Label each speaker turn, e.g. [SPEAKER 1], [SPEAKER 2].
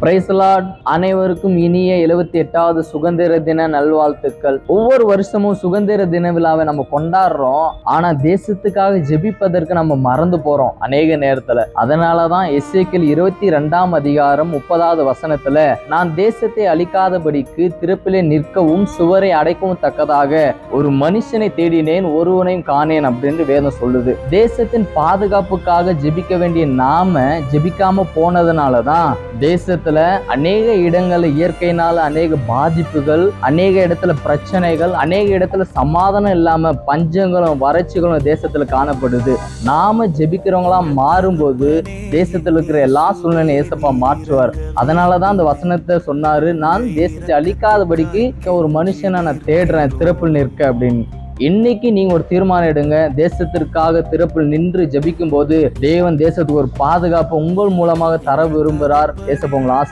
[SPEAKER 1] பிரைஸ்லாட் அனைவருக்கும் இனிய எழுபத்தி எட்டாவது சுதந்திர தின நல்வாழ்த்துக்கள். ஒவ்வொரு வருஷமும் சுதந்திர தின விழாவை நம்ம கொண்டாடுறோம். ஆனா தேசத்துக்காக ஜெபிப்பதற்கு நம்ம மறந்து போறோம் அநேக நேரத்துல. அதனாலதான் எஸ்ஏக்கில் இருபத்தி ரெண்டாம் அதிகாரம் முப்பதாவது வசனத்துல நான் தேசத்தை அழிக்காதபடிக்கு திறப்பிலே நிற்கவும் சுவரை அடைக்கவும் தக்கதாக ஒரு மனுஷனை தேடினேன் ஒருவனையும் காணேன் அப்படின்னு வேதம் சொல்லுது. தேசத்தின் பாதுகாப்புக்காக ஜெபிக்க வேண்டிய நாம ஜெபிக்காம போனதுனாலதான் இடத்துல அநேக இடங்கள்ல இயற்கையினால அநேக பாதிப்புகள் அநேக இடத்துல பிரச்சனைகள் அநேக இடத்துல சமாதானம் இல்லாம பஞ்சங்களும் வறட்சிகளும் தேசத்துல காணப்படுது. நாம ஜெபிக்கிறவங்களா மாறும்போது தேசத்துல இருக்கிற எல்லா சூழ்நிலையும் ஏசப்பா மாற்றுவார். அதனாலதான் அந்த வசனத்தை சொன்னாரு நான் தேசத்தை அழிக்காதபடிக்கு ஒரு மனுஷனை நான் தேடுறேன் திறப்பில் நிற்க அப்படின்னு. இன்னைக்கு நீங்க ஒரு தீர்மானம் எடுங்க. தேசத்திற்காக திறப்பில் நின்று ஜபிக்கும் போது தேவன் தேசத்துக்கு ஒரு பாதுகாப்பு உங்கள் மூலமாக தர விரும்புகிறார். தேசப்ப